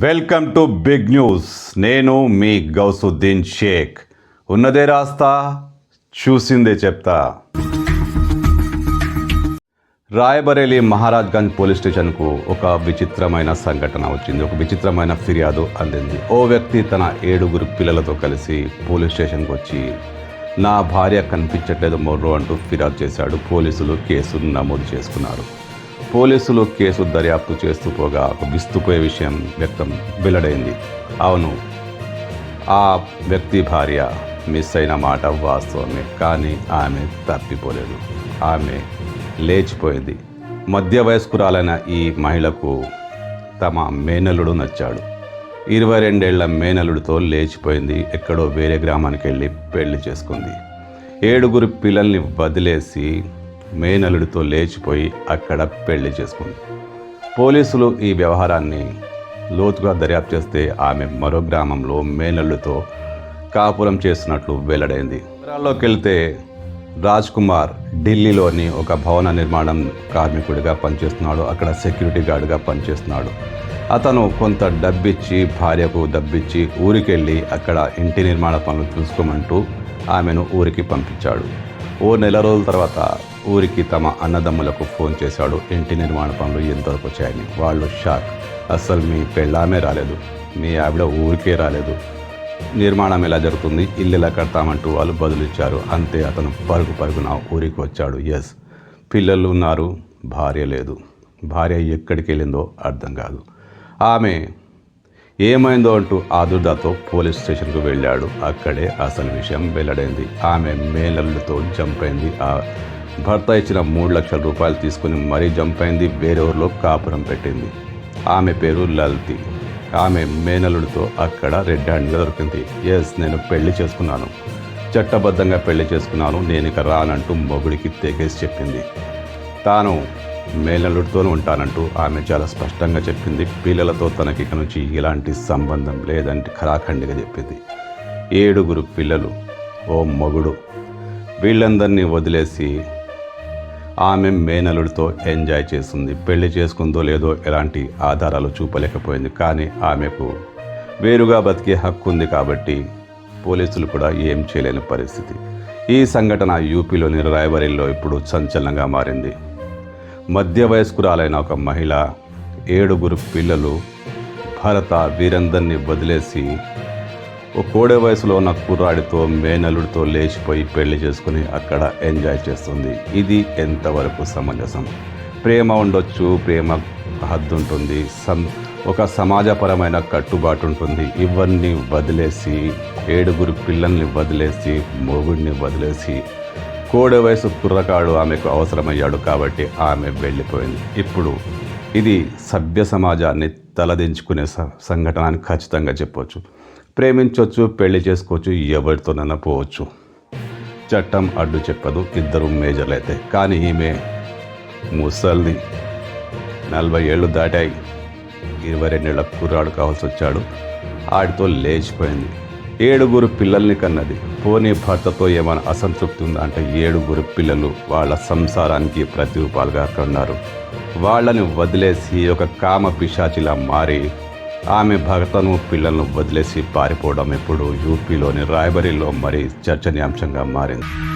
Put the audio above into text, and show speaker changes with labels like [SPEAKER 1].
[SPEAKER 1] Welcome to big news నేను మీ గౌసుద్దీన్ షేక్. ఉన్నదే రాస్తా చూసిందే చెప్తా. రాయబరేలి మహారాజ్గంజ్ పోలీస్ స్టేషన్కు ఒక విచిత్రమైన సంఘటన వచ్చింది. ఒక విచిత్రమైన ఫిర్యాదు అందింది. ఓ వ్యక్తి తన ఏడుగురు పిల్లలతో కలిసి పోలీస్ స్టేషన్కి వచ్చి నా భార్య కనిపించట్లేదు మొర్రో అంటూ ఫిర్యాదు చేశాడు. పోలీసులు కేసు నమోదు చేసుకున్నారు. పోలీసులు కేసు దర్యాప్తు చేస్తూ పోగా ఒక విస్తుపోయే విషయం వ్యక్తం వెల్లడైంది. అవును ఆ వ్యక్తి భార్య మిస్ అయిన మాట వాస్తవమే కానీ ఆమె తప్పిపోలేదు. ఆమె లేచిపోయింది. మధ్య వయస్కురాలైన ఈ మహిళకు తమ మేనలుడు నచ్చాడు. ఇరవై రెండేళ్ళ మేనలుడితో లేచిపోయింది ఎక్కడో వేరే గ్రామానికి వెళ్ళి పెళ్ళి చేసుకుంది. ఏడుగురు పిల్లల్ని వదిలేసి మేనలుడితో లేచిపోయి అక్కడ పెళ్ళి చేసుకుంది. పోలీసులు ఈ వ్యవహారాన్ని లోతుగా దర్యాప్తు చేస్తే ఆమె మరో గ్రామంలో మేనల్లుతో కాపురం చేస్తున్నట్లు వెల్లడైంది. వివరాల్లోకి వెళ్తే రాజ్ కుమార్ ఢిల్లీలోని ఒక భవన నిర్మాణం కార్మికుడిగా పనిచేస్తున్నాడు. అక్కడ సెక్యూరిటీ గార్డుగా పనిచేస్తున్నాడు. అతను కొంత డబ్బిచ్చి భార్యకు డబ్బిచ్చి ఊరికెళ్ళి అక్కడ ఇంటి నిర్మాణ పనులు చూసుకోమంటూ ఆమెను ఊరికి పంపించాడు. ఓ నెల రోజుల తర్వాత ఊరికి తమ అన్నదమ్ములకు ఫోన్ చేశాడు. ఇంటి నిర్మాణ పనులు ఎంతవరకు వచ్చాయని. వాళ్ళు షాక్. అస్సలు మీ పెళ్ళామే రాలేదు. మీ ఆవిడ ఊరికే రాలేదు. నిర్మాణం ఎలా జరుగుతుంది? ఇల్లు ఎలా కడతామంటూ వాళ్ళు బదులిచ్చారు. అంతే అతను పరుగు పరుగున ఊరికి వచ్చాడు. ఎస్. పిల్లలు ఉన్నారు. భార్య లేదు. భార్య ఎక్కడికి వెళ్ళిందో అర్థం కాదు. ఆమె ఏమైందో అంటూ ఆదుర్దాతో పోలీస్ స్టేషన్కు వెళ్ళాడు. అక్కడే అసలు విషయం వెల్లడైంది. ఆమె మేనల్లుతో జంప్ అయింది. ఆ భర్త ఇచ్చిన మూడు లక్షల రూపాయలు తీసుకుని మరీ జంప్ అయింది వేరే ఊరిలో కాపురం పెట్టింది. ఆమె పేరు లలితి. ఆమె మేనలుడితో అక్కడ రెడ్ హ్యాండ్గా దొరికింది. ఎస్ నేను పెళ్ళి చేసుకున్నాను. చట్టబద్ధంగా పెళ్ళి చేసుకున్నాను. నేను ఇక రానంటూ మొగుడికి తెగేసి చెప్పింది. తాను మేనలుడితోనే ఉంటానంటూ ఆమె చాలా స్పష్టంగా చెప్పింది. పిల్లలతో తనకి ఇక నుంచి ఎలాంటి సంబంధం లేదంటే ఖరాఖండిగా చెప్పింది. ఏడుగురు పిల్లలు. ఓ మొగుడు. వీళ్ళందరినీ వదిలేసి ఆమె మేనలుడితో ఎంజాయ్ చేస్తుంది. పెళ్ళి చేసుకుందో లేదో ఎలాంటి ఆధారాలు చూపలేకపోయింది. కానీ ఆమెకు వేరుగా బతికే హక్కు ఉంది కాబట్టి పోలీసులు కూడా ఏం చేయలేని పరిస్థితి. ఈ సంఘటన యూపీలోని రాయబరిలో ఇప్పుడు సంచలనంగా మారింది. మధ్య వయస్కురాలైన ఒక మహిళ ఏడుగురు పిల్లలు భరత వీరందరినీ వదిలేసి ఓ కోడే వయసులో ఉన్న కుర్రాడితో మేనలుడితో లేచిపోయి పెళ్ళి చేసుకుని అక్కడ ఎంజాయ్ చేస్తుంది. ఇది ఎంతవరకు సమంజసం? ప్రేమ ఉండొచ్చు ప్రేమ హద్దు ఉంటుంది సం ఒక సమాజపరమైన కట్టుబాటు ఉంటుంది ఇవన్నీ వదిలేసి ఏడుగురు పిల్లల్ని వదిలేసి మొగుడిని వదిలేసి కోడే వయసు కుర్రకాడు ఆమెకు అవసరమయ్యాడు కాబట్టి ఆమె వెళ్ళిపోయింది. ఇప్పుడు ఇది సభ్య సమాజాన్ని తలదించుకునే స- సంఘటన అని ఖచ్చితంగా చెప్పొచ్చు. ప్రేమించవచ్చు పెళ్ళి చేసుకోవచ్చు ఎవరితోనైనా పోవచ్చు. చట్టం అడ్డు చెప్పదు ఇద్దరు మేజర్లు అయితే కానీ ఈమె ముసల్ది నలభై ఏళ్ళు దాటాయి. ఇరవై రెండేళ్ళ కుర్రాడు కావాల్సి వచ్చాడు. ఆడితో లేచిపోయింది. ఏడుగురు పిల్లల్ని కన్నది. పోనీ భర్తతో ఏమైనా అసంతృప్తి ఉందా అంటే ఏడుగురు పిల్లలు వాళ్ళ సంసారానికి ప్రతిరూపాలుగా అక్కడ ఉన్నారు వాళ్ళని వదిలేసి ఒక కామ పిశాచిలా మారి ఆమె భర్తను పిల్లలను వదిలేసి పారిపోవడం ఇప్పుడు యూపీలోని రాయబరిలో మరీ చర్చనీయాంశంగా మారింది.